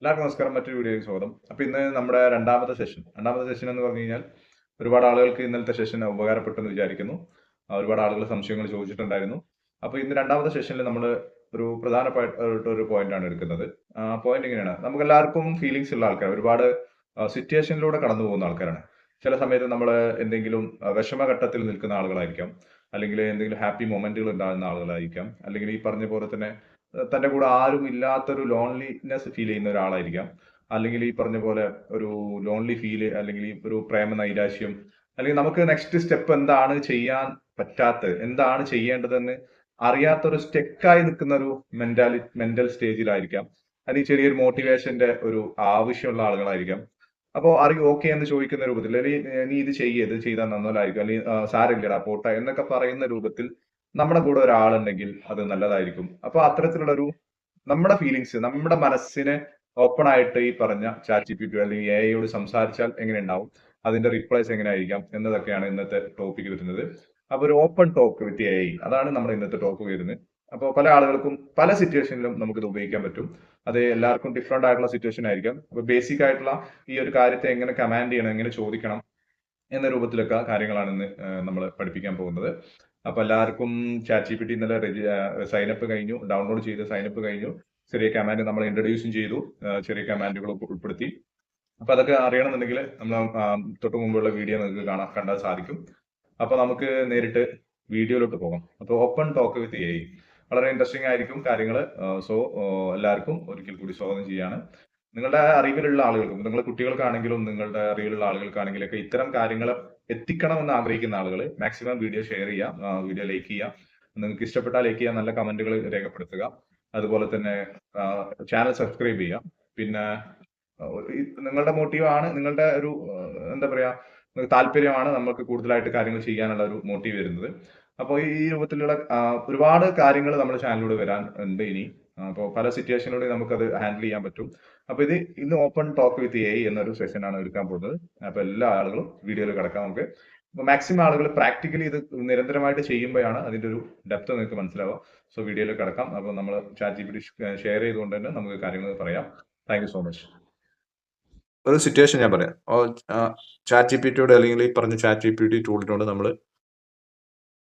എല്ലാവർക്കും നമസ്കാരം മറ്റൊരു വീഡിയോയ്ക്ക് സ്വാഗതം. അപ്പോൾ ഇന്ന് നമ്മുടെ രണ്ടാമത്തെ സെഷൻ രണ്ടാമത്തെ സെഷൻ എന്ന് പറഞ്ഞു കഴിഞ്ഞാൽ ഒരുപാട് ആളുകൾക്ക് ഇന്നലത്തെ സെഷൻ ഉപകാരപ്പെട്ടെന്ന് വിചാരിക്കുന്നു. ഒരുപാട് ആളുകൾ സംശയങ്ങൾ ചോദിച്ചിട്ടുണ്ടായിരുന്നു. അപ്പോൾ ഇന്ന് രണ്ടാമത്തെ സെഷനിൽ നമ്മൾ ഒരു പ്രധാനപ്പെട്ട ഒരു പോയിന്റ് ആണ് എടുക്കുന്നത്. പോയിന്റ് ഇങ്ങനെയാണ്. നമുക്ക് എല്ലാവർക്കും ഫീലിങ്സ് ഉള്ള ആൾക്കാർ ഒരുപാട് സിറ്റുവേഷനിലൂടെ കടന്നു പോകുന്ന ആൾക്കാരാണ്. ചില സമയത്ത് നമ്മൾ എന്തെങ്കിലും വിഷമഘട്ടത്തിൽ നിൽക്കുന്ന ആളുകളായിരിക്കാം. അല്ലെങ്കിൽ എന്തെങ്കിലും ഹാപ്പി മൊമെന്റുകൾ ഉണ്ടാകുന്ന ആളുകളായിരിക്കാം. അല്ലെങ്കിൽ ഈ പറഞ്ഞ പോലെ തന്നെ തന്റെ കൂടെ ആരും ഇല്ലാത്തൊരു ലോൺലിനെസ് ഫീൽ ചെയ്യുന്ന ഒരാളായിരിക്കാം. അല്ലെങ്കിൽ ഈ പറഞ്ഞ പോലെ ഒരു ലോൺലി ഫീൽ അല്ലെങ്കിൽ ഒരു പ്രേമ നൈരാശ്യം അല്ലെങ്കിൽ നമുക്ക് നെക്സ്റ്റ് സ്റ്റെപ്പ് എന്താണ് ചെയ്യാൻ പറ്റാത്തത് എന്താണ് ചെയ്യേണ്ടതെന്ന് അറിയാത്തൊരു സ്റ്റെക്കായി നിൽക്കുന്ന ഒരു മെന്റാലി മെന്റൽ സ്റ്റേജിലായിരിക്കാം അല്ലെങ്കിൽ ചെറിയൊരു മോട്ടിവേഷന്റെ ഒരു ആവശ്യമുള്ള ആളുകളായിരിക്കാം. അപ്പോൾ അറിയും ഓക്കെ എന്ന് ചോദിക്കുന്ന രൂപത്തിൽ അല്ലെങ്കിൽ നീ ഇത് ചെയ്യേ ഇത് ചെയ്താൽ നന്നായിരിക്കും അല്ലെങ്കിൽ സാരമില്ലടാ പോട്ടെ എന്നൊക്കെ പറയുന്ന രൂപത്തിൽ നമ്മുടെ കൂടെ ഒരാളുണ്ടെങ്കിൽ അത് നല്ലതായിരിക്കും. അപ്പൊ അത്തരത്തിലുള്ള ഒരു നമ്മുടെ ഫീലിങ്സ് നമ്മുടെ മനസ്സിനെ ഓപ്പൺ ആയിട്ട് ഈ പറഞ്ഞ ചാറ്റ് ജി പി ടി അല്ലെങ്കിൽ എ ഐയോട് സംസാരിച്ചാൽ എങ്ങനെ ഉണ്ടാവും? അതിന്റെ റിപ്ലൈസ് എങ്ങനെ ആയിരിക്കാം? എന്നതൊക്കെയാണ് ഇന്നത്തെ ടോപ്പിക് വരുന്നത്. അപ്പൊ ഒരു open talk with A I അതാണ് നമ്മുടെ ഇന്നത്തെ ടോക്ക് വരുന്നത്. അപ്പോൾ പല ആളുകൾക്കും പല സിറ്റുവേഷനിലും നമുക്കിത് ഉപയോഗിക്കാൻ പറ്റും. അത് എല്ലാവർക്കും ഡിഫറെന്റ് ആയിട്ടുള്ള സിറ്റുവേഷൻ ആയിരിക്കാം. അപ്പോൾ ബേസിക് ആയിട്ടുള്ള ഈ ഒരു കാര്യത്തെ എങ്ങനെ കമാൻഡ് ചെയ്യണം എങ്ങനെ ചോദിക്കണം എന്ന രൂപത്തിലൊക്കെ കാര്യങ്ങളാണ് ഇന്ന് നമ്മൾ പഠിപ്പിക്കാൻ പോകുന്നത്. അപ്പൊ എല്ലാവർക്കും ചാറ്റ് ജി പി ടി ഇന്നലെ സൈനപ്പ് കഴിഞ്ഞു. ഡൗൺലോഡ് ചെയ്ത് സൈനപ്പ് കഴിഞ്ഞു. ചെറിയ കമാൻഡ് നമ്മൾ ഇൻട്രൊഡ്യൂസും ചെയ്തു. ചെറിയ കമാൻഡുകൾ ഉൾപ്പെടുത്തി. അപ്പൊ അതൊക്കെ അറിയണമെന്നുണ്ടെങ്കിൽ നമ്മൾ തൊട്ട് മുമ്പുള്ള വീഡിയോ നിങ്ങൾക്ക് കാണാൻ കണ്ടാൽ സാധിക്കും. അപ്പൊ നമുക്ക് നേരിട്ട് വീഡിയോയിലോട്ട് പോകാം. അപ്പൊ ഓപ്പൺ ടോക്ക് വിത്ത് എ വളരെ ഇൻട്രസ്റ്റിംഗ് ആയിരിക്കും കാര്യങ്ങൾ സോ എല്ലാവർക്കും ഒരിക്കൽ കൂടി സ്വാഗതം ചെയ്യാണ്. നിങ്ങളുടെ അറിവിലുള്ള ആളുകൾക്കും നിങ്ങളുടെ കുട്ടികൾക്കാണെങ്കിലും നിങ്ങളുടെ അറിവിലുള്ള ആളുകൾക്കാണെങ്കിലും ഒക്കെ ഇത്തരം കാര്യങ്ങൾ എത്തിക്കണമെന്ന് ആഗ്രഹിക്കുന്ന ആളുകൾ മാക്സിമം വീഡിയോ ഷെയർ ചെയ്യുക വീഡിയോ ലൈക്ക് ചെയ്യുക നിങ്ങൾക്ക് ഇഷ്ടപ്പെട്ടാൽ ലൈക്ക് ചെയ്യുക നല്ല കമന്റുകൾ രേഖപ്പെടുത്തുക. അതുപോലെ തന്നെ ചാനൽ സബ്സ്ക്രൈബ് ചെയ്യുക പിന്നെ നിങ്ങളുടെ മോട്ടീവാണ് നിങ്ങളുടെ ഒരു എന്താ പറയാ താല്പര്യമാണ് നമുക്ക് കൂടുതലായിട്ട് കാര്യങ്ങൾ ചെയ്യാനുള്ള ഒരു മോട്ടീവ് വരുന്നത്. അപ്പോൾ ഈ രൂപത്തിലുള്ള ഒരുപാട് കാര്യങ്ങൾ നമ്മുടെ ചാനലിലൂടെ വരാൻ ഉണ്ട് ഇനി. അപ്പോൾ പല സിറ്റുവേഷനിലൂടെ നമുക്കത് ഹാൻഡിൽ ചെയ്യാൻ പറ്റും. അപ്പോൾ ഇത് ഇന്ന് ഓപ്പൺ ടോക്ക് വിത്ത് എ എന്നൊരു സെഷനാണ് എടുക്കാൻ പോകുന്നത്. അപ്പോൾ എല്ലാ ആളുകളും വീഡിയോയിൽ കിടക്കാം നമുക്ക്. അപ്പോൾ മാക്സിമം ആളുകൾ പ്രാക്ടിക്കലി ഇത് നിരന്തരമായിട്ട് ചെയ്യുമ്പോഴാണ് അതിന്റെ ഒരു ഡെപ്ത് നിങ്ങൾക്ക് മനസ്സിലാവുക. സോ വീഡിയോയിൽ കിടക്കാം. അപ്പോൾ നമ്മൾ chat G P T share ചെയ്തുകൊണ്ട് തന്നെ നമുക്ക് കാര്യങ്ങൾ പറയാം. Thank you so much. ഒരു സിറ്റുവേഷൻ ഞാൻ പറയാം. ചാറ്റ് ജി പി ടിയോട് അല്ലെങ്കിൽ ഈ പറഞ്ഞ ചാറ്റ് ജി പി ടി ടൂളിനോട് നമ്മൾ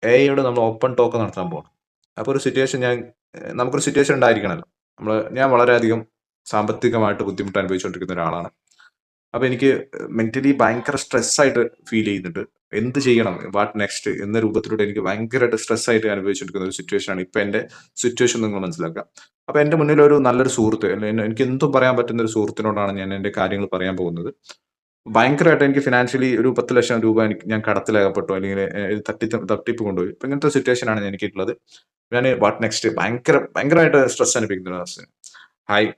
എയോട് നമ്മൾ ഓപ്പൺ ടോക്ക് നടത്താൻ പോകണം. അപ്പോൾ ഒരു സിറ്റുവേഷൻ ഞാൻ നമുക്കൊരു സിറ്റുവേഷൻ ഉണ്ടായിരിക്കണമല്ലോ നമ്മൾ ഞാൻ വളരെയധികം സാമ്പത്തികമായിട്ട് ബുദ്ധിമുട്ട് അനുഭവിച്ചുകൊണ്ടിരിക്കുന്ന ഒരാളാണ്. അപ്പോൾ എനിക്ക് മെന്റലി ഭയങ്കര സ്ട്രെസ്സായിട്ട് ഫീൽ ചെയ്യുന്നുണ്ട് എന്ത് ചെയ്യണം വാട്ട് നെക്സ്റ്റ് എന്ന രൂപത്തിലൂടെ എനിക്ക് ഭയങ്കരമായിട്ട് സ്ട്രെസ്സായിട്ട് ആയിട്ട് അനുഭവിച്ചുകൊണ്ടിരിക്കുന്ന ഒരു സിറ്റുവേഷൻ ആണ് എന്റെ സിറ്റുവേഷൻ നിങ്ങൾ മനസ്സിലാക്കുക. അപ്പോൾ എന്റെ മുന്നിൽ ഒരു നല്ലൊരു സുഹൃത്ത് എനിക്ക് എന്തും പറയാൻ പറ്റുന്ന ഒരു സുഹൃത്തിനോടാണ് ഞാൻ എന്റെ കാര്യങ്ങൾ പറയാൻ പോകുന്നത്. ഭയങ്കരമായിട്ട് എനിക്ക് ഫിനാൻഷ്യലി ഒരു പത്ത് ലക്ഷം രൂപ എനിക്ക് ഞാൻ കടത്തിലകപ്പെട്ടു. അല്ലെങ്കിൽ തട്ടി തട്ടിപ്പ് കൊണ്ടുപോയി. ഇപ്പൊ ഇങ്ങനത്തെ സിറ്റുവേഷൻ ആണ് എനിക്കുള്ളത് ഞാൻ വാട്ട് നെക്സ്റ്റ് ഭയങ്കര ഭയങ്കരമായിട്ട് സ്ട്രെസ് അനുഭവിക്കുന്നു hi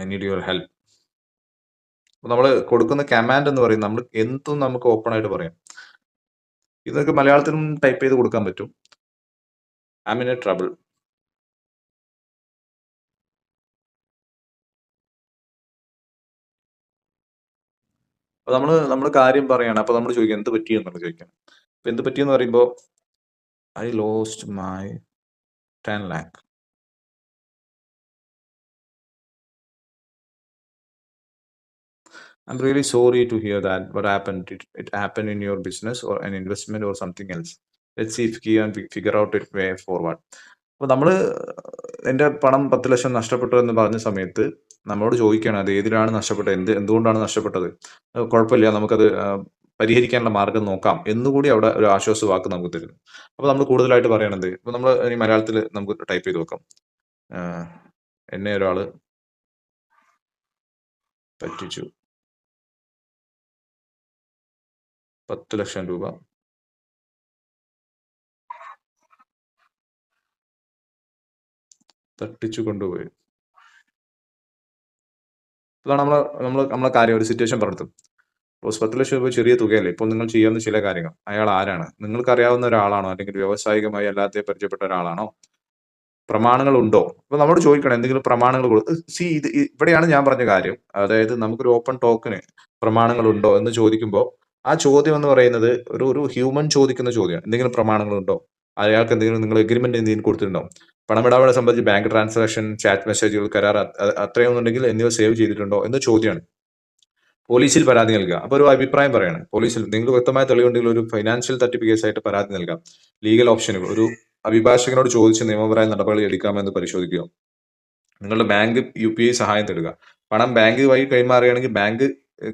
I need your help നമ്മൾ കൊടുക്കുന്ന കമാൻഡ് എന്ന് പറയും നമ്മൾ എന്തും നമുക്ക് ഓപ്പൺ ആയിട്ട് പറയാം. ഇതൊക്കെ മലയാളത്തിലും ടൈപ്പ് ചെയ്ത് കൊടുക്കാൻ പറ്റും. ഐ മീൻ എ ട്രബിൾ അപ്പൊ നമ്മൾ നമ്മൾ കാര്യം പറയാണ്. അപ്പൊ നമ്മൾ ചോദിക്കാം എന്ത് പറ്റി? എന്നാണ് ചോദിക്കാൻ അപ്പൊ എന്ത് പറ്റി എന്ന് പറയുമ്പോ I lost my ten lakh I'm really sorry to hear that what happen it happen in your business or an investment or something else let see fix and figure out it way forward അപ്പൊ നമ്മൾ എന്റെ പണം പത്ത് ലക്ഷം നഷ്ടപ്പെട്ടു എന്ന് പറഞ്ഞ സമയത്ത് നമ്മളോട് ചോദിക്കുകയാണ് അത് ഏതിലാണ് നഷ്ടപ്പെട്ടത്? എന്ത് എന്തുകൊണ്ടാണ് നഷ്ടപ്പെട്ടത്? കുഴപ്പമില്ല നമുക്കത് പരിഹരിക്കാനുള്ള മാർഗം നോക്കാം എന്നുകൂടി അവിടെ ഒരു ആശ്വാസ വാക്ക് നമുക്ക് തരുന്നു. അപ്പൊ നമ്മൾ കൂടുതലായിട്ട് പറയണത് ഇപ്പൊ നമ്മൾ ഇനി മലയാളത്തിൽ നമുക്ക് ടൈപ്പ് ചെയ്ത് നോക്കാം. എന്നെ ഒരാൾ പറ്റിച്ചു. പത്ത് ലക്ഷം രൂപ. തട്ടിച്ചു കൊണ്ടുപോയി. അതാണ് നമ്മൾ നമ്മൾ നമ്മളെ കാര്യം. ഒരു സിറ്റുവേഷൻ പറഞ്ഞത് ഇപ്പോൾ പത്ത് ലക്ഷം രൂപ ചെറിയ തുകയല്ലേ? ഇപ്പോൾ നിങ്ങൾ ചെയ്യാവുന്ന ചില കാര്യങ്ങൾ. അയാൾ ആരാണ്? നിങ്ങൾക്ക് അറിയാവുന്ന ഒരാളാണോ? അല്ലെങ്കിൽ വ്യാവസായികമായി അല്ലാതെ പരിചയപ്പെട്ട ഒരാളാണോ? പ്രമാണങ്ങൾ ഉണ്ടോ അപ്പൊ നമ്മളോട് ചോദിക്കണം എന്തെങ്കിലും പ്രമാണങ്ങൾ സി ഇത് ഇവിടെയാണ് ഞാൻ പറഞ്ഞ കാര്യം. അതായത് നമുക്കൊരു ഓപ്പൺ ടോക്കിന് പ്രമാണങ്ങൾ ഉണ്ടോ എന്ന് ചോദിക്കുമ്പോൾ ആ ചോദ്യം എന്ന് പറയുന്നത് ഒരു ഒരു ഹ്യൂമൻ ചോദിക്കുന്ന ചോദ്യമാണ്. എന്തെങ്കിലും പ്രമാണങ്ങൾ ഉണ്ടോ അയാൾക്ക് എന്തെങ്കിലും നിങ്ങൾ എഗ്രിമെന്റ് എന്തെങ്കിലും കൊടുത്തിട്ടുണ്ടോ പണമിടപാടെ സംബന്ധിച്ച് ബാങ്ക് ട്രാൻസാക്ഷൻ ചാറ്റ് മെസ്സേജുകൾ കരാർ അത് അത് അത്രയൊന്നുണ്ടെങ്കിൽ എന്നിവ സേവ് ചെയ്തിട്ടുണ്ടോ എന്ന ചോദ്യമാണ്. പോലീസിൽ പരാതി നൽകുക അപ്പോൾ ഒരു അഭിപ്രായം പറയണം. പോലീസിൽ നിങ്ങൾ വ്യക്തമായ തെളിവുണ്ടെങ്കിൽ ഒരു ഫൈനാൻഷ്യൽ തട്ടിപ്പ് കേസായിട്ട് പരാതി നൽകാം. ലീഗൽ ഓപ്ഷനുകൾ ഒരു അഭിഭാഷകനോട് ചോദിച്ച് നിയമപരമായ നടപടികൾ എടുക്കാമെന്ന് പരിശോധിക്കുക. നിങ്ങളുടെ ബാങ്ക് യു പി ഐ സഹായം തേടുക. പണം ബാങ്ക് വഴി കൈമാറുകയാണെങ്കിൽ ബാങ്ക്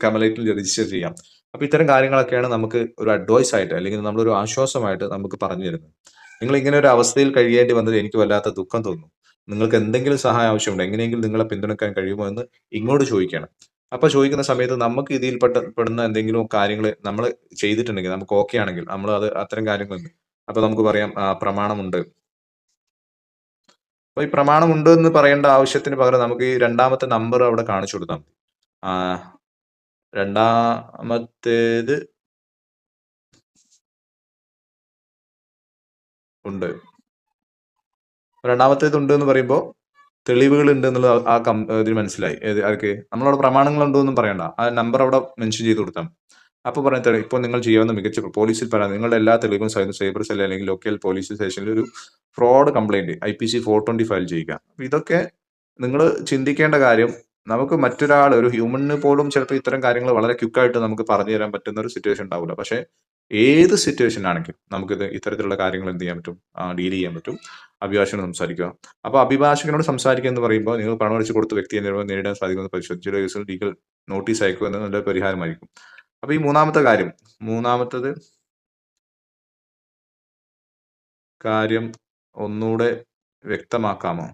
കമലേറ്റിൽ രജിസ്റ്റർ ചെയ്യാം. അപ്പൊ ഇത്തരം കാര്യങ്ങളൊക്കെയാണ് നമുക്ക് ഒരു അഡ്വൈസ് ആയിട്ട് അല്ലെങ്കിൽ നമ്മളൊരു ആശ്വാസമായിട്ട് നമുക്ക് പറഞ്ഞു തരുന്നത്. നിങ്ങൾ ഇങ്ങനെ ഒരു അവസ്ഥയിൽ കഴിയേണ്ടി വന്നത് എനിക്ക് വല്ലാത്ത ദുഃഖം തോന്നുന്നു. നിങ്ങൾക്ക് എന്തെങ്കിലും സഹായം ആവശ്യമുണ്ട് എങ്ങനെയെങ്കിലും നിങ്ങളെ പിന്തുണക്കാൻ കഴിയുമോ എന്ന് ഇങ്ങോട്ട് ചോദിക്കണം. അപ്പൊ ചോദിക്കുന്ന സമയത്ത് നമുക്ക് ഇതിൽ പെടുന്ന എന്തെങ്കിലും കാര്യങ്ങൾ നമ്മൾ ചെയ്തിട്ടുണ്ടെങ്കിൽ നമുക്ക് ഓക്കെ ആണെങ്കിൽ നമ്മൾ അത് അത്തരം കാര്യങ്ങളുണ്ട് അപ്പൊ നമുക്ക് പറയാം പ്രമാണമുണ്ട്. അപ്പൊ ഈ പ്രമാണമുണ്ട് എന്ന് പറയേണ്ട ആവശ്യത്തിന് പകരം നമുക്ക് ഈ രണ്ടാമത്തെ നമ്പർ അവിടെ കാണിച്ചു കൊടുത്താൽ മതി. രണ്ടാമത്തേത് ഉണ്ട്. രണ്ടാമത്തേത് ഉണ്ട് എന്ന് പറയുമ്പോൾ തെളിവുകൾ ഉണ്ട് എന്നുള്ളത് ആ- കം ഇതിന് മനസ്സിലായി. ഏത് ആർക്ക്? നമ്മളവിടെ പ്രമാണങ്ങൾ ഉണ്ടോ എന്നും പറയണ്ട. ആ നമ്പർ അവിടെ മെൻഷൻ ചെയ്ത് കൊടുത്താൽ അപ്പോൾ തെളിവ് ഇപ്പോൾ നിങ്ങൾ ചെയ്യാവുന്ന മികച്ച പോലീസിൽ പറയാം നിങ്ങളുടെ എല്ലാ തെളിവും സൈബർ സൈബർ സെൽ അല്ലെങ്കിൽ ലോക്കൽ പോലീസ് സ്റ്റേഷനിൽ ഒരു fraud complaint I P C four twenty file ചെയ്യുക. ഇതൊക്കെ നിങ്ങൾ ചിന്തിക്കേണ്ട കാര്യം നമുക്ക് മറ്റൊരാൾ ഒരു ഹ്യൂമണ് പോലും ചിലപ്പോൾ ഇത്തരം കാര്യങ്ങൾ വളരെ ക്വിക്കായിട്ട് നമുക്ക് പറഞ്ഞു തരാൻ പറ്റുന്ന ഒരു സിറ്റുവേഷൻ ഉണ്ടാവില്ല. പക്ഷേ ഏത് സിറ്റുവേഷൻ ആണെങ്കിലും നമുക്കിത് ഇത്തരത്തിലുള്ള കാര്യങ്ങൾ എന്ത് ചെയ്യാൻ പറ്റും? ഡീൽ ചെയ്യാൻ പറ്റും. അഭിഭാഷകനോട് സംസാരിക്കുക. അപ്പോൾ അഭിഭാഷകനോട് സംസാരിക്കുക എന്ന് പറയുമ്പോൾ നിങ്ങൾ പണം അടിച്ചു കൊടുത്ത വ്യക്തിയെ നേരിടാൻ നേരിടാൻ സാധിക്കുന്ന പരിശോധിച്ച കേസിൽ ലീഗൽ നോട്ടീസ് അയക്കുക എന്നത് നല്ല പരിഹാരമായിരിക്കും. അപ്പോൾ ഈ മൂന്നാമത്തെ കാര്യം മൂന്നാമത്തത് കാര്യം ഒന്നുകൂടെ വ്യക്തമാക്കാമോ?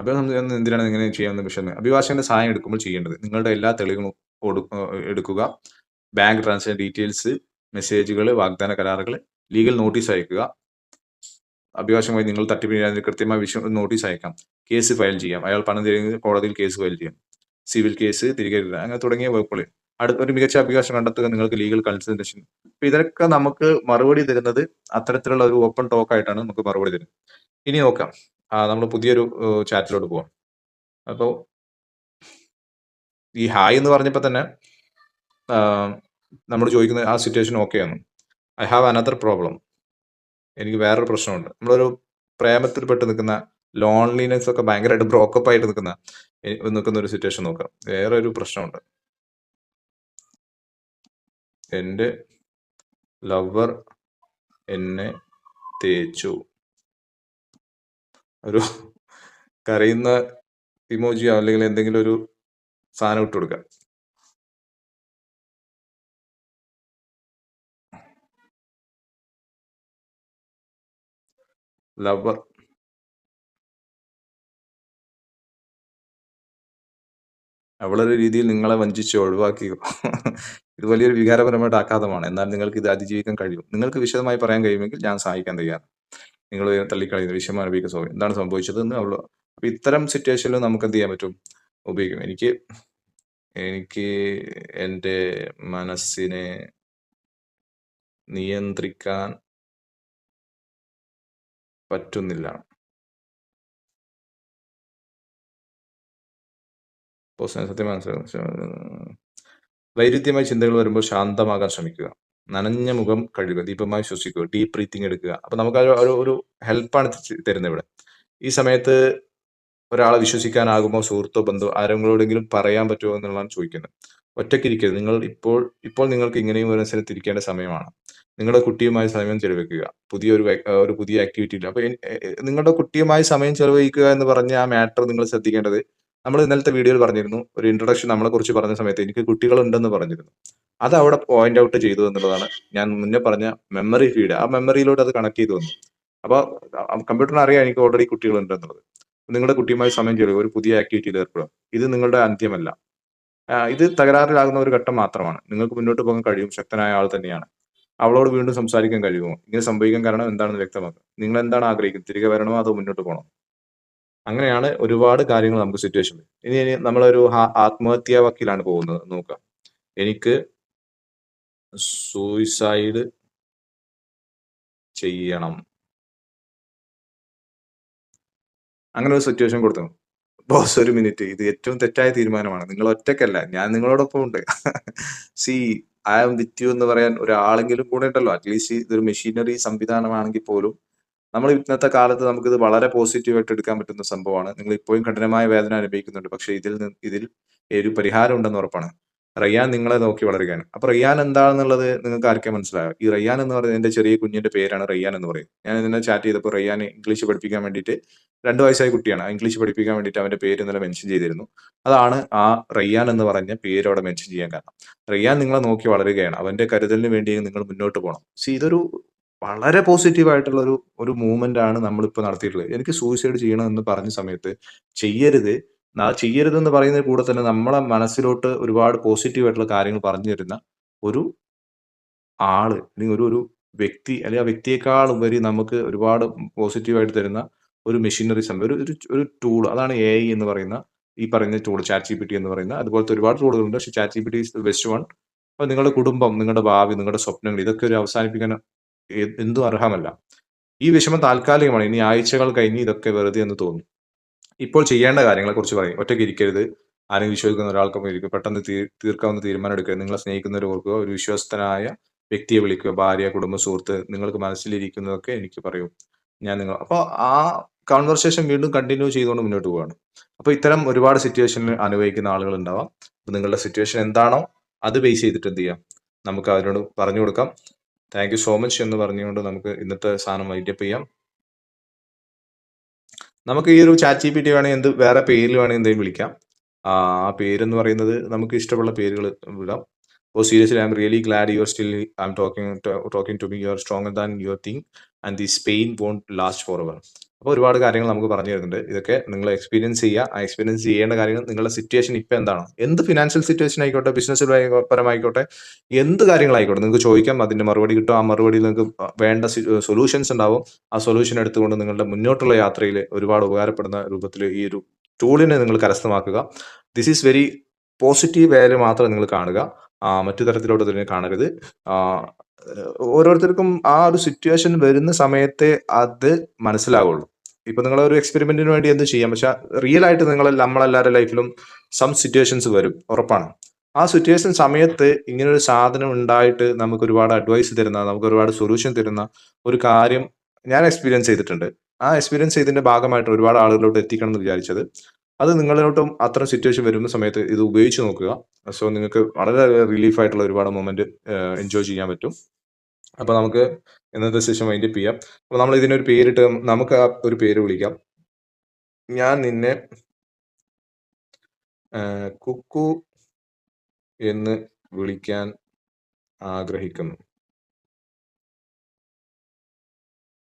അഭിഭാഷകൻ എന്തിനാണ് ഇങ്ങനെ ചെയ്യാമെന്ന് വിഷയം അഭിഭാഷകന്റെ സഹായം എടുക്കുമ്പോൾ ചെയ്യേണ്ടത് നിങ്ങളുടെ എല്ലാ തെളിവുകളും എടുക്കുക. ബാങ്ക് ട്രാൻസാക്ഷൻ ഡീറ്റെയിൽസ് മെസ്സേജുകൾ വാഗ്ദാന കരാറുകൾ ലീഗൽ നോട്ടീസ് അയക്കുക. അഭിഭാഷകമായി നിങ്ങൾ തട്ടിപ്പിന് കൃത്യമായ വിഷയം നോട്ടീസ് അയക്കാം. കേസ് ഫയൽ ചെയ്യാം. അയാൾ പണം തിരികെ കോടതിയിൽ കേസ് ഫയൽ ചെയ്യാം. സിവിൽ കേസ് തിരികെ അങ്ങനെ തുടങ്ങിയ വകുപ്പുകൾ അടുത്ത ഒരു മികച്ച അഭിഭാഷകൻ കണ്ടെത്തുക നിങ്ങൾക്ക് ലീഗൽ കൺസൾട്ടേഷൻ അപ്പൊ ഇതൊക്കെ നമുക്ക് മറുപടി തരുന്നത് അത്തരത്തിലുള്ള ഒരു ഓപ്പൺ ടോക്ക് ആയിട്ടാണ് നമുക്ക് മറുപടി തരുന്നത്. ഇനി നോക്കാം. നമ്മൾ പുതിയൊരു ചാറ്റിലോട്ട് പോവാം. അപ്പോൾ ഈ ഹായ് എന്ന് പറഞ്ഞപ്പോൾ തന്നെ നമ്മൾ ചോദിക്കുന്ന ആ സിറ്റുവേഷൻ ഓക്കെ ആണ്. ഐ ഹാവ് അനദർ പ്രോബ്ലം എനിക്ക് വേറൊരു പ്രശ്നമുണ്ട്. നമ്മളൊരു പ്രേമത്തിൽ പെട്ട് നിൽക്കുന്ന ലോൺലിനെസ് ഒക്കെ ഭയങ്കരമായിട്ട് ബ്രോക്കപ്പ് ആയിട്ട് നിൽക്കുന്ന നിൽക്കുന്ന ഒരു സിറ്റുവേഷൻ നോക്കാം. വേറെ ഒരു പ്രശ്നമുണ്ട്. എന്റെ ലവർ എന്നെ തേച്ചു. ഒരു കരയുന്ന ഇമോജിയോ അല്ലെങ്കിൽ എന്തെങ്കിലും ഒരു സാധനം ഇട്ട് കൊടുക്കുക ലവർ അവളൊരു രീതിയിൽ നിങ്ങളെ വഞ്ചിച്ച് ഒഴിവാക്കി ഇത് വലിയൊരു വികാരപരമായിട്ട് ആഘാതമാണ്. എന്നാൽ നിങ്ങൾക്ക് ഇത് അതിജീവിക്കാൻ കഴിയും. നിങ്ങൾക്ക് വിശദമായി പറയാൻ കഴിയുമെങ്കിൽ ഞാൻ സഹായിക്കാൻ തയ്യാറാണ്. നിങ്ങൾ തള്ളിക്കളയുന്ന വിഷയം അനുഭവിക്കുന്ന സൗകര്യം എന്താണ് സംഭവിച്ചത് എന്ന് അവൾ അപ്പൊ ഇത്തരം സിറ്റുവേഷനിൽ നമുക്ക് എന്ത് ചെയ്യാൻ പറ്റും? ഉപയോഗിക്കും. എനിക്ക് എനിക്ക് എന്റെ മനസ്സിനെ നിയന്ത്രിക്കാൻ പറ്റുന്നില്ല. സത്യം മനസ്സിലാകും വൈരുദ്ധ്യമായ ചിന്തകൾ വരുമ്പോൾ ശാന്തമാകാൻ ശ്രമിക്കുക. നനഞ്ഞ മുഖം കഴുകുക ദീപമായി ശ്വസിക്കുക ഡീപ് ബ്രീത്തിങ് എടുക്കുക. അപ്പൊ നമുക്ക് ഒരു- ഒരു ഹെൽപ്പാണ് തരുന്നത് ഇവിടെ. ഈ സമയത്ത് ഒരാളെ വിശ്വസിക്കാനാകുമോ? സുഹൃത്തോ ബന്ധോ ആരെങ്കിലോടെങ്കിലും പറയാൻ പറ്റുമോ എന്നുള്ളതാണ് ചോദിക്കുന്നത്. ഒറ്റക്കിരിക്കരുത് നിങ്ങൾ ഇപ്പോൾ ഇപ്പോൾ നിങ്ങൾക്ക് ഇങ്ങനെയും ഒരു അനുസരിച്ച് ഇരിക്കേണ്ട സമയമാണ്. നിങ്ങളുടെ കുട്ടിയുമായി സമയം ചെലവഴിക്കുക. പുതിയൊരു ഒരു പുതിയ അപ്പൊ എൻ- ഏഹ് ഏഹ് നിങ്ങളുടെ കുട്ടിയുമായി സമയം ചെലവഴിക്കുക എന്ന് പറഞ്ഞ ആ മാറ്റർ നിങ്ങൾ ശ്രദ്ധിക്കേണ്ടത് നമ്മൾ ഇന്നലത്തെ വീഡിയോയിൽ പറഞ്ഞിരുന്നു ഒരു ഇൻട്രൊഡക്ഷൻ നമ്മളെ കുറിച്ച് പറഞ്ഞ സമയത്ത് എനിക്ക് കുട്ടികളുണ്ടെന്ന് പറഞ്ഞിരുന്നു. അത് അവിടെ പോയിന്റ് ഔട്ട് ചെയ്തു എന്നുള്ളതാണ് ഞാൻ മുന്നേ പറഞ്ഞ മെമ്മറി ഫീഡ് ആ മെമ്മറിയിലോട്ട് അത് കണക്ട് ചെയ്തു വന്നു. അപ്പോൾ കമ്പ്യൂട്ടറിന് അറിയാം എനിക്ക് ഓൾറെഡി കുട്ടികളുണ്ട് എന്നുള്ളത്. നിങ്ങളുടെ കുട്ടിയുമായി സമയം ചെലവ് ഒരു പുതിയ ആക്ടിവിറ്റിയിൽ ഏർപ്പെടും ഇത് നിങ്ങളുടെ അന്ത്യമല്ല. ഇത് തകരാറിലാകുന്ന ഒരു ഘട്ടം മാത്രമാണ്. നിങ്ങൾക്ക് മുന്നോട്ട് പോകാൻ കഴിയും ശക്തനായ ആൾ തന്നെയാണ്. അവളോട് വീണ്ടും സംസാരിക്കാൻ കഴിയുമോ? ഇങ്ങനെ സംഭവിക്കാൻ കാരണം എന്താണെന്ന് വ്യക്തമാക്കുക. നിങ്ങൾ എന്താണ് ആഗ്രഹിക്കുന്നത്? തിരികെ വരണോ അതോ മുന്നോട്ട് പോകണോ? അങ്ങനെയാണ് ഒരുപാട് കാര്യങ്ങൾ നമുക്ക് സിറ്റുവേഷൻ ഇനി നമ്മളൊരു ആത്മഹത്യാ വക്കീലാണ് പോകുന്നത്. നോക്കാം. എനിക്ക് സൂയിസൈഡ് ചെയ്യണം. അങ്ങനെ ഒരു സിറ്റുവേഷൻ കൊടുത്തു. ബോസ് ഒരു മിനിറ്റ്. ഇത് ഏറ്റവും തെറ്റായ തീരുമാനമാണ്. നിങ്ങൾ ഒറ്റക്കല്ല ഞാൻ നിങ്ങളോടൊപ്പം ഉണ്ട്. See I am with you എന്ന് പറയാൻ ഒരാളെങ്കിലും കൂടെ ഉണ്ടല്ലോ. അറ്റ്ലീസ്റ്റ് ഇതൊരു മെഷീനറി സംവിധാനമാണെങ്കിൽ പോലും നമ്മൾ ഇന്നത്തെ കാലത്ത് നമുക്കിത് വളരെ പോസിറ്റീവായിട്ട് എടുക്കാൻ പറ്റുന്ന സംഭവമാണ്. നിങ്ങൾ ഇപ്പോഴും കഠിനമായ വേദന അനുഭവിക്കുന്നുണ്ട്. പക്ഷേ ഇതിൽ നിന്ന് ഇതിൽ ഒരു പരിഹാരം ഉണ്ടെന്ന് ഉറപ്പാണ്. റയ്യാൻ നിങ്ങളെ നോക്കി വളരുകയാണ്. അപ്പൊ റയ്യാൻ എന്താണെന്നുള്ളത് നിങ്ങൾക്ക് ആർക്കെ മനസ്സിലായോ ഈ റയ്യാൻ എന്ന് പറയുന്നത് എന്റെ ചെറിയ കുഞ്ഞിന്റെ പേരാണ് റയ്യാൻ എന്ന് പറയും ഞാൻ ഇതിനെ ചാറ്റ് ചെയ്തപ്പോൾ റയ്യാൻ ഇംഗ്ലീഷ് പഠിപ്പിക്കാൻ വേണ്ടിയിട്ട് രണ്ട് വയസ്സായ കുട്ടിയാണ്. ഇംഗ്ലീഷ് പഠിപ്പിക്കാൻ വേണ്ടിയിട്ട് അവന്റെ പേര് ഇന്നലെ മെൻഷൻ ചെയ്തിരുന്നു. അതാണ് ആ റയ്യാൻ എന്ന് പറഞ്ഞ പേര് അവിടെ മെൻഷൻ ചെയ്യാൻ കാരണം. റയ്യാൻ നിങ്ങളെ നോക്കി വളരുകയാണ്. അവന്റെ കരുതലിന് വേണ്ടി നിങ്ങൾ മുന്നോട്ട് പോകണം. സി ഇതൊരു വളരെ പോസിറ്റീവ് ആയിട്ടുള്ള ഒരു ഒരു മൂവ്മെന്റ് ആണ് നമ്മളിപ്പോൾ നടത്തിയിട്ടുള്ളത്. എനിക്ക് സൂയിസൈഡ് ചെയ്യണം എന്ന് പറഞ്ഞ സമയത്ത് ചെയ്യരുത്. ചെയ്യരുത് എന്ന് പറയുന്നതിന് കൂടെ തന്നെ നമ്മളെ മനസ്സിലോട്ട് ഒരുപാട് പോസിറ്റീവ് ആയിട്ടുള്ള കാര്യങ്ങൾ പറഞ്ഞു തരുന്ന ഒരു ആൾ അല്ലെങ്കിൽ ഒരു ഒരു വ്യക്തി അല്ലെങ്കിൽ ആ വ്യക്തിയേക്കാൾ ഉപരി നമുക്ക് ഒരുപാട് പോസിറ്റീവ് ആയിട്ട് തരുന്ന ഒരു മെഷീനറി സംഭവം ഒരു ഒരു ടൂൾ അതാണ് എ ഐ എന്ന് പറയുന്ന ഈ പറയുന്ന tool chat G P T എന്ന് പറയുന്ന അതുപോലത്തെ ഒരുപാട് ടൂളുകളുണ്ട്. പക്ഷേ chat G P T the best one. അപ്പോൾ നിങ്ങളുടെ കുടുംബം നിങ്ങളുടെ ഭാവി നിങ്ങളുടെ സ്വപ്നങ്ങൾ ഇതൊക്കെ ഒരു അവസാനിപ്പിക്കാൻ എന്തും അർഹമല്ല. ഈ വിഷമം താൽക്കാലികമാണ്. ഇനി ആഴ്ചകൾ കഴിഞ്ഞ് ഇതൊക്കെ വെറുതെ എന്ന് തോന്നും. ഇപ്പോൾ ചെയ്യേണ്ട കാര്യങ്ങളെ കുറിച്ച് പറയും. ഒറ്റയ്ക്ക് ഇരിക്കരുത്. ആരെങ്കിലും വിശ്വസിക്കുന്ന ഒരാൾക്കൊപ്പം ഇരിക്കും. പെട്ടെന്ന് തീർക്കാവുന്ന തീരുമാനം എടുക്കുക നിങ്ങളെ സ്നേഹിക്കുന്നവർ ഓർക്കുക. ഒരു വിശ്വസ്തനായ വ്യക്തിയെ വിളിക്കുക. ഭാര്യ കുടുംബ സുഹൃത്ത് നിങ്ങൾക്ക് മനസ്സിലിരിക്കുന്നതൊക്കെ എനിക്ക് പറയൂ. ഞാൻ നിങ്ങൾ അപ്പോൾ ആ കോൺവെർസേഷൻ വീണ്ടും കണ്ടിന്യൂ ചെയ്തുകൊണ്ട് മുന്നോട്ട് പോവാണ് അപ്പോൾ ഇത്തരം ഒരുപാട് സിറ്റുവേഷനിൽ അനുഭവിക്കുന്ന ആളുകൾ ഉണ്ടാവാം. അപ്പോൾ നിങ്ങളുടെ സിറ്റുവേഷൻ എന്താണോ അത് ബേസ് ചെയ്തിട്ട് എന്ത് ചെയ്യാം? നമുക്ക് അവരോട് പറഞ്ഞു കൊടുക്കാം. താങ്ക് യു സോ മച്ച് എന്ന് പറഞ്ഞുകൊണ്ട് നമുക്ക് ഇന്നത്തെ സാധനം വൈൻഡപ്പ് ചെയ്യാം. നമുക്ക് ഈ ഒരു ചാറ്റ് ജി പി ടി വേണമെങ്കിൽ എന്ത് വേറെ പേരിൽ വേണമെങ്കിൽ എന്തെങ്കിലും വിളിക്കാം. ആ പേരെന്ന് പറയുന്നത് നമുക്ക് ഇഷ്ടമുള്ള പേരുകൾ വിടാം. ഓ seriously I'm really glad you are still I'm talking talking to me you are stronger than your thing and the pain won't last forever അപ്പോൾ ഒരുപാട് കാര്യങ്ങൾ നമുക്ക് പറഞ്ഞു തരുന്നുണ്ട്. ഇതൊക്കെ നിങ്ങൾ എക്സ്പീരിയൻസ് ചെയ്യുക. ആ എക്സ്പീരിയൻസ് ചെയ്യേണ്ട കാര്യങ്ങൾ നിങ്ങളുടെ സിറ്റുവേഷൻ ഇപ്പോൾ എന്താണ്. എന്ത് ഫിനാൻഷ്യൽ സിറ്റുവേഷൻ ആയിക്കോട്ടെ ബിസിനസ് പരമായിക്കോട്ടെ എന്ത് കാര്യങ്ങളായിക്കോട്ടെ നിങ്ങൾക്ക് ചോദിക്കാം. അതിന്റെ മറുപടി കിട്ടും. ആ മറുപടിയിൽ നിങ്ങൾക്ക് വേണ്ട സൊല്യൂഷൻസ് ഉണ്ടാവും. ആ സൊല്യൂഷൻ എടുത്തുകൊണ്ട് നിങ്ങളുടെ മുന്നോട്ടുള്ള യാത്രയിൽ ഒരുപാട് ഉപകാരപ്പെടുന്ന രൂപത്തിൽ ഈ ഒരു ടൂളിനെ നിങ്ങൾ കരസ്ഥമാക്കുക. ദിസ് ഈസ് വെരി പോസിറ്റീവ് വേൽ മാത്രം നിങ്ങൾ കാണുക. മറ്റു തരത്തിലോട്ട് ഇതിനെ കാണരുത്. ഓരോരുത്തർക്കും ആ ഒരു സിറ്റുവേഷൻ വരുന്ന സമയത്തെ അത് മനസ്സിലാവുള്ളൂ. ഇപ്പൊ നിങ്ങൾ ഒരു എക്സ്പെരിമെന്റിന് വേണ്ടി എന്ത് ചെയ്യാം? പക്ഷെ റിയൽ ആയിട്ട് നിങ്ങൾ നമ്മളെല്ലാവരുടെ ലൈഫിലും സം സിറ്റുവേഷൻസ് വരും. ഉറപ്പാണ്. ആ സിറ്റുവേഷൻ സമയത്ത് ഇങ്ങനെ ഒരു സാധനം ഉണ്ടായിട്ട് നമുക്ക് ഒരുപാട് അഡ്വൈസ് തരുന്ന നമുക്ക് ഒരുപാട് സൊല്യൂഷൻ തരുന്ന ഒരു കാര്യം ഞാൻ എക്സ്പീരിയൻസ് ചെയ്തിട്ടുണ്ട്. ആ എക്സ്പീരിയൻസ് ചെയ്തതിന്റെ ഭാഗമായിട്ട് ഒരുപാട് ആളുകളോട് എത്തിക്കണം എന്ന് വിചാരിച്ചത് അത് നിങ്ങളിലോട്ടും അത്തരം സിറ്റുവേഷൻ വരുന്ന സമയത്ത് ഇത് ഉപയോഗിച്ച് നോക്കുക. സോ നിങ്ങൾക്ക് വളരെ റിലീഫ് ആയിട്ടുള്ള ഒരുപാട് മൊമെന്റ് എൻജോയ് ചെയ്യാൻ പറ്റും. അപ്പൊ നമുക്ക് ഇന്നത്തെ സെഷൻ വൈൻഡപ്പ് ചെയ്യാം. അപ്പൊ നമ്മൾ ഇതിനൊരു പേരിട്ട് നമുക്ക് ആ ഒരു പേര് വിളിക്കാം. ഞാൻ നിന്നെ കുക്കു എന്ന് വിളിക്കാൻ ആഗ്രഹിക്കുന്നു.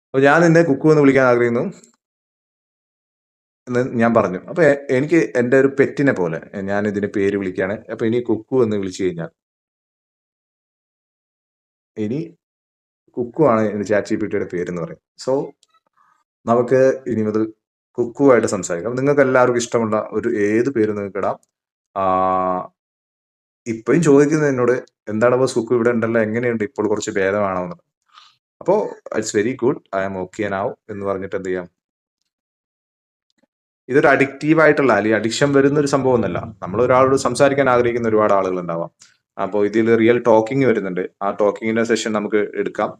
അപ്പൊ ഞാൻ നിന്നെ കുക്കു എന്ന് വിളിക്കാൻ ആഗ്രഹിക്കുന്നു. എന്ന് ഞാൻ പറഞ്ഞു. അപ്പൊ എനിക്ക് എന്റെ ഒരു പെറ്റിനെ പോലെ ഞാൻ ഇതിന് പേര് വിളിക്കുകയാണ്. അപ്പൊ ഇനി കുക്കു എന്ന് വിളിച്ചു കഴിഞ്ഞാൽ. ഇനി കുക്കു ആണ് ചാറ്റ് ജി പി ടിയുടെ പേരെന്ന് പറയും സോ നമുക്ക് ഇനി മുതൽ കുക്കുവായിട്ട് സംസാരിക്കാം. നിങ്ങൾക്ക് എല്ലാവർക്കും ഇഷ്ടമുള്ള ഒരു ഏത് പേര് നിങ്ങൾക്ക് ഇടാം. ഇപ്പോഴും ചോദിക്കുന്നത് എന്നോട് എന്താണ് ബോസ് കുക്കു ഇവിടെ ഉണ്ടല്ലോ? എങ്ങനെയുണ്ട്? ഇപ്പോൾ കുറച്ച് ഭേദമാണോ? എന്ന്. അപ്പോ it's very good I am okay now എന്ന് പറഞ്ഞിട്ട് എന്ത് ചെയ്യാം? ഇതൊരു അഡിക്റ്റീവ് ആയിട്ടുള്ള അല്ലെങ്കിൽ അഡിക്ഷൻ വരുന്ന ഒരു സംഭവം ഒന്നല്ല നമ്മൾ ഒരാളോട് സംസാരിക്കാൻ ആഗ്രഹിക്കുന്ന ഒരുപാട് ആളുകൾ ഉണ്ടാവാം അപ്പോൾ ഇതിൽ റിയൽ ടോക്കിംഗ് വരുന്നുണ്ട്. ആ ടോക്കിങ്ങിന്റെ സെഷൻ നമുക്ക് എടുക്കാം.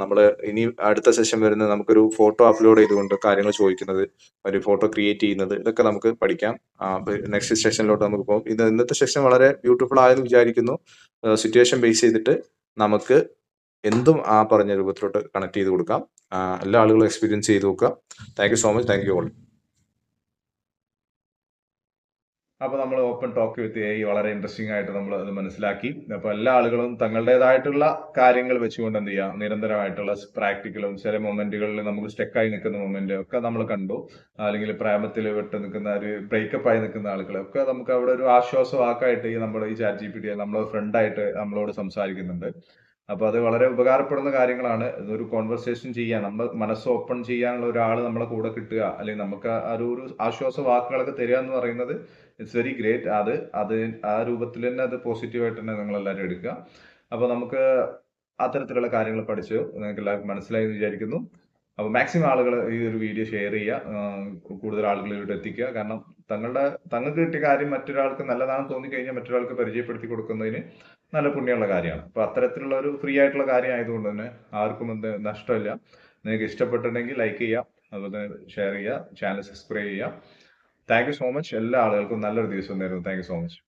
നമ്മൾ ഇനി അടുത്ത സെഷൻ വരുന്നത് നമുക്കൊരു ഫോട്ടോ അപ്ലോഡ് ചെയ്തുകൊണ്ട് കാര്യങ്ങൾ ചോദിക്കുന്നത് ഒരു ഫോട്ടോ ക്രിയേറ്റ് ചെയ്യുന്നത് ഇതൊക്കെ നമുക്ക് പഠിക്കാം. നെക്സ്റ്റ് സെഷനിലോട്ട് നമുക്ക് പോകും. ഇത് ഇന്നത്തെ സെഷൻ വളരെ ബ്യൂട്ടിഫുൾ ആയെന്ന് വിചാരിക്കുന്നു. സിറ്റുവേഷൻ ബേസ് ചെയ്തിട്ട് നമുക്ക് എന്തും ആ പറഞ്ഞ രൂപത്തിലോട്ട് കണക്ട് ചെയ്ത് കൊടുക്കാം. എല്ലാ ആളുകളും എക്സ്പീരിയൻസ് ചെയ്ത് നോക്കുക. Thank you so much thank you all അപ്പൊ നമ്മൾ ഓപ്പൺ ടോക്ക് വിത്ത് എ വളരെ ഇൻട്രസ്റ്റിംഗ് ആയിട്ട് നമ്മൾ അത് മനസ്സിലാക്കി. അപ്പോൾ എല്ലാ ആളുകളും തങ്ങളുടേതായിട്ടുള്ള കാര്യങ്ങൾ വെച്ചുകൊണ്ട് എന്ത് ചെയ്യാം നിരന്തരമായിട്ടുള്ള പ്രാക്ടിക്കലും ചില മൊമെന്റുകളിൽ നമുക്ക് സ്റ്റെക്കായി നിൽക്കുന്ന മൊമെന്റ് ഒക്കെ നമ്മൾ കണ്ടു. അല്ലെങ്കിൽ പ്രേമത്തിൽ വിട്ട് നിൽക്കുന്ന ഒരു ബ്രേക്കപ്പ് ആയി നിൽക്കുന്ന ആളുകളെ ഒക്കെ നമുക്ക് അവിടെ ഒരു ആശ്വാസവാക്കായിട്ട് ഈ നമ്മുടെ ഈ ചാറ്റ് ജി പി ടി നമ്മളെ ഫ്രണ്ടായിട്ട് നമ്മളോട് സംസാരിക്കുന്നുണ്ട്. അപ്പൊ അത് വളരെ ഉപകാരപ്പെടുന്ന കാര്യങ്ങളാണ്. ഇതൊരു കോൺവെർസേഷൻ ചെയ്യാൻ നമ്മൾ മനസ്സ് ഓപ്പൺ ചെയ്യാനുള്ള ഒരാൾ നമ്മളെ കൂടെ കിട്ടുക അല്ലെങ്കിൽ നമുക്ക് ആ ഒരു ഒരു ആശ്വാസ വാക്കുകളൊക്കെ തരിക എന്ന് പറയുന്നത് ഇറ്റ്സ് വെരി ഗ്രേറ്റ് അത് അത് ആ രൂപത്തിൽ തന്നെ അത് പോസിറ്റീവായിട്ട് തന്നെ നിങ്ങൾ എല്ലാവരും എടുക്കുക. അപ്പോൾ നമുക്ക് അത്തരത്തിലുള്ള കാര്യങ്ങൾ പഠിച്ചു നിങ്ങൾക്ക് എല്ലാവർക്കും മനസ്സിലായി എന്ന് വിചാരിക്കുന്നു. അപ്പോൾ മാക്സിമം ആളുകൾ ഈ ഒരു വീഡിയോ ഷെയർ ചെയ്യുക. കൂടുതൽ ആളുകളിലോട്ട് എത്തിക്കുക. കാരണം തങ്ങളുടെ തങ്ങൾക്ക് കിട്ടിയ കാര്യം മറ്റൊരാൾക്ക് നല്ലതാണെന്ന് തോന്നിക്കഴിഞ്ഞാൽ മറ്റൊരാൾക്ക് പരിചയപ്പെടുത്തി കൊടുക്കുന്നതിന് നല്ല പുണ്യമുള്ള കാര്യമാണ്. അപ്പോൾ അത്തരത്തിലുള്ള ഒരു ഫ്രീ ആയിട്ടുള്ള കാര്യം ആയതുകൊണ്ട് തന്നെ ആർക്കും എന്ത് നഷ്ടമില്ല. നിങ്ങൾക്ക് ഇഷ്ടപ്പെട്ടിട്ടുണ്ടെങ്കിൽ ലൈക്ക് ചെയ്യുക. അതുപോലെ ഷെയർ ചെയ്യുക. ചാനൽ സബ്സ്ക്രൈബ് ചെയ്യുക. Thank you so much. എല്ലാ ആളുകൾക്കും നല്ലൊരു ദിവസം നേരുന്നു താങ്ക് യു സോ മച്ച്.